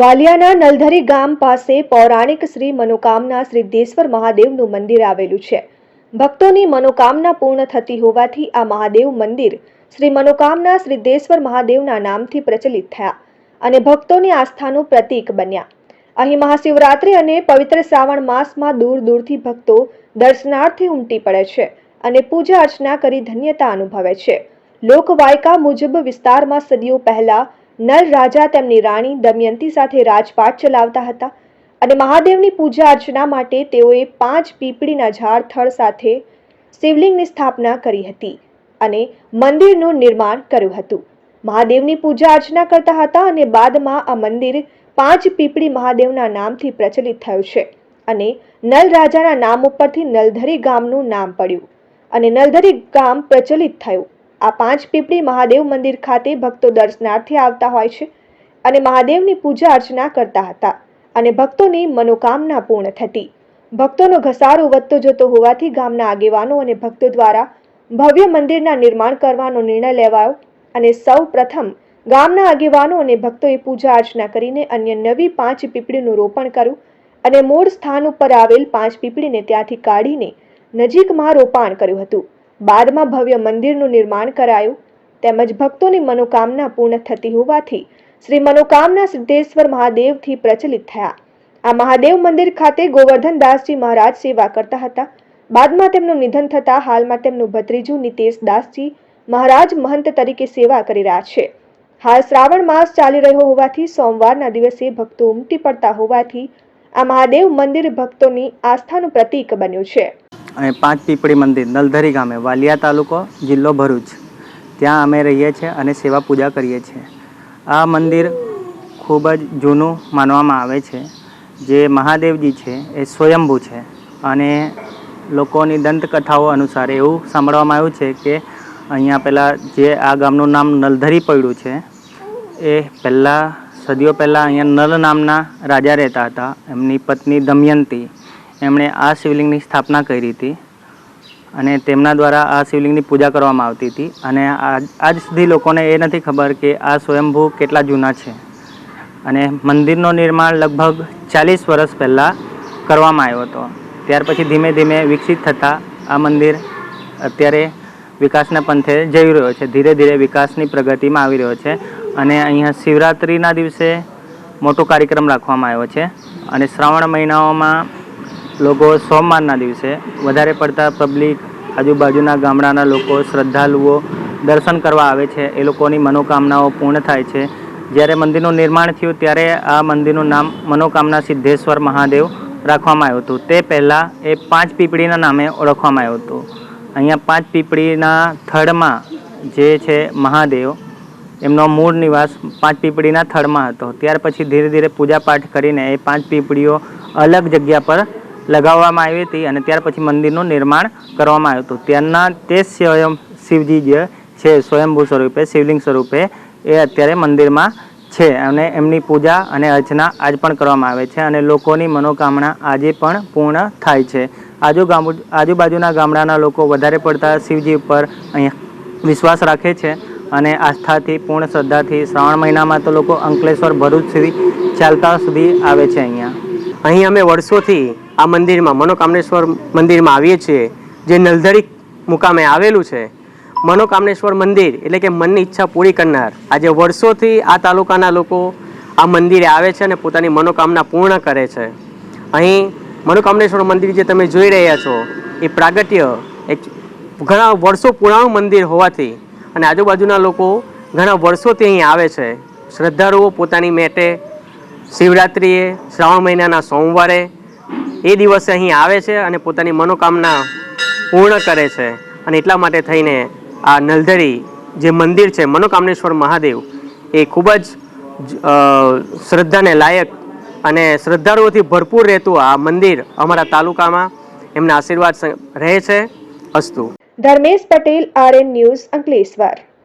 વાલિયાના નલધરી ગામ પાસે પૌરાણિક શ્રી મનોકામના સિદ્ધેશ્વર મહાદેવનું મંદિર આવેલું છે. ભક્તોની મનોકામના પૂર્ણ થતી હોવાથી આ મહાદેવ મંદિર શ્રી મનોકામના સિદ્ધેશ્વર મહાદેવના નામથી પ્રચલિત થયા અને ભક્તોની આસ્થાનું પ્રતીક બન્યા. અહીં મહાશિવરાત્રિ અને પવિત્ર શ્રાવણ માસમાં દૂર દૂરથી ભક્તો દર્શનાર્થે ઉમટી પડે છે અને પૂજા અર્ચના કરી ધન્યતા અનુભવે છે. લોકવાયકા મુજબ વિસ્તારમાં સદીઓ પહેલા નલ રાજા તેમની રાણી દમયંતી સાથે રાજપાટ ચલાવતા હતા અને મહાદેવની પૂજા અર્ચના માટે તેઓએ પાંચ પીપળીના ઝાડ થળ સાથે શિવલિંગની સ્થાપના કરી હતી અને મંદિરનું નિર્માણ કર્યું હતું. મહાદેવની પૂજા અર્ચના કરતા હતા અને બાદમાં આ મંદિર પાંચ પીપળી મહાદેવના નામથી પ્રચલિત થયું છે અને નલ રાજાના નામ ઉપરથી નલધરી ગામનું નામ પડ્યું અને નલધરી ગામ પ્રચલિત થયું. આ પાંચ પીપળી મહાદેવ મંદિર ખાતે ભક્તો દર્શનાર્થે આવતા હોય છે અને મહાદેવની પૂજા અર્ચના કરતા હતા અને ભક્તોની મનોકામના પૂર્ણ થતી. ભક્તોનો ઘસારો વધતો જતો હોવાથી ગામના આગેવાનો અને ભક્તો દ્વારા ભવ્ય મંદિરના નિર્માણ કરવાનો નિર્ણય લેવાયો અને સૌ પ્રથમ ગામના આગેવાનો અને ભક્તોએ પૂજા અર્ચના કરીને અન્ય નવી પાંચ પીપળીનું રોપણ કર્યું અને મૂળ સ્થાન ઉપર આવેલ પાંચ પીપળીને ત્યાંથી કાઢીને નજીકમાં રોપાણ કર્યું હતું. બાદમાં ભવ્ય મંદિરનું નિર્માણ કરાયું. તેમજ ભક્તોની મનોકામના પૂર્ણ થતી હોવાથી શ્રી મનોકામના સિદ્ધેશ્વર મહાદેવથી પ્રચલિત થયા. આ મહાદેવ મંદિર ખાતે ગોવર્ધન દાસજી મહારાજ સેવા કરતા હતા. બાદમાં તેમનું નિધન થતાં હાલમાં તેમનું ભત્રીજું દાસજી મહારાજ મહંત તરીકે સેવા કરી રહ્યા છે. હાલ શ્રાવણ માસ ચાલી રહ્યો હોવાથી સોમવારના દિવસે ભક્તો ઉમટી પડતા હોવાથી આ મહાદેવ મંદિર ભક્તોની આસ્થાનું પ્રતીક બન્યું છે. અને પાંચ પીપળી મંદિર, નલધરી ગામે, વાલિયા તાલુકો, જિલ્લો ભરૂચ. ત્યાં અમે રહીએ છીએ અને સેવા પૂજા કરીએ છીએ. આ મંદિર ખૂબ જ જૂનું માનવામાં આવે છે. જે મહાદેવજી છે, એ સ્વયંભૂ છે. અને લોકોની દંતકથાઓ અનુસાર એવું સાંભળવામાં આવ્યું છે કે અહીંયા પહેલાં જે આ ગામનું નામ નલધરી પડ્યું છે, એ પહેલાં સદીઓ પહેલાં અહીંયા નલ નામના રાજા રહેતા હતા. એમની પત્ની દમયંતી એમણે આ શિવલિંગની સ્થાપના કરી હતી અને તેમના દ્વારા આ શિવલિંગની પૂજા કરવામાં આવતી હતી. અને આજ સુધી લોકોને એ નથી ખબર કે આ સ્વયંભૂ કેટલા જૂના છે. અને મંદિરનો નિર્માણ લગભગ ચાલીસ વર્ષ પહેલાં કરવામાં આવ્યો હતો. ત્યાર પછી ધીમે ધીમે વિકસિત થતાં આ મંદિર અત્યારે વિકાસના પંથે જઈ રહ્યો છે. ધીરે ધીરે વિકાસની પ્રગતિમાં આવી રહ્યો છે. અને અહીંયા શિવરાત્રિના દિવસે મોટો કાર્યક્રમ રાખવામાં આવ્યો છે. અને શ્રાવણ મહિનાઓમાં લોકો સોમવારના દિવસે વધારે પડતા પબ્લિક આજુબાજુના ગામડાના લોકો, શ્રદ્ધાળુઓ દર્શન કરવા આવે છે. એ લોકોની મનોકામનાઓ પૂર્ણ થાય છે. જ્યારે મંદિરનું નિર્માણ થયું ત્યારે આ મંદિરનું નામ મનોકામના સિદ્ધેશ્વર મહાદેવ રાખવામાં આવ્યું હતું. તે પહેલાં એ પાંચ પીપળીના નામે ઓળખવામાં આવ્યું હતું. અહીંયા પાંચ પીપળીના થડમાં જે છે મહાદેવ, એમનો મૂળ નિવાસ પાંચ પીપળીના થડમાં હતો. ત્યાર પછી ધીરે ધીરે પૂજાપાઠ કરીને એ પાંચ પીપળીઓ અલગ જગ્યા પર લગાવવામાં આવી હતી અને ત્યાર પછી મંદિરનું નિર્માણ કરવામાં આવ્યું હતું. ત્યારના તે સ્વયં શિવજી જે છે, સ્વયંભૂ સ્વરૂપે, શિવલિંગ સ્વરૂપે એ અત્યારે મંદિરમાં છે અને એમની પૂજા અને અર્ચના આજ પણ કરવામાં આવે છે અને લોકોની મનોકામના આજે પણ પૂર્ણ થાય છે. આજુ ગામ, આજુબાજુના ગામડાના લોકો વધારે પડતા શિવજી ઉપર અહીંયા વિશ્વાસ રાખે છે અને આસ્થાથી, પૂર્ણ શ્રદ્ધાથી શ્રાવણ મહિનામાં તો લોકો અંકલેશ્વર ભરૂચ સુધી ચાલતા સુધી આવે છે અહીંયા. અહીં અમે વર્ષોથી આ મંદિરમાં, મનોકામનેશ્વર મંદિરમાં આવીએ છીએ, જે નલધરી મુકામે આવેલું છે. મનોકામનેશ્વર મંદિર એટલે કે મનની ઈચ્છા પૂરી કરનાર, આજે વર્ષોથી આ તાલુકાના લોકો આ મંદિરે આવે છે અને પોતાની મનોકામના પૂર્ણ કરે છે. અહીં મનોકામનેશ્વર મંદિર જે તમે જોઈ રહ્યા છો, એ પ્રાગટ્ય એક ઘણા વર્ષો પુરાણું મંદિર હોવાથી અને આજુબાજુના લોકો ઘણા વર્ષોથી અહીં આવે છે. શ્રદ્ધાળુઓ પોતાની મેટે શિવરાત્રિએ, શ્રાવણ મહિનાના સોમવારે એ દિવસે અહીં આવે છે અને પોતાની મનોકામના પૂર્ણ કરે છે. અને એટલા માટે થઈને આ નલધરી જે મંદિર છે, મનોકામનેશ્વર મહાદેવ, એ ખૂબ જ શ્રદ્ધાને લાયક અને શ્રદ્ધાળુઓથી ભરપૂર રહેતું આ મંદિર અમારા તાલુકામાં એમના આશીર્વાદ રહે છે. અસ્તુ. Dharmesh Patel, RN news Ankleshwar.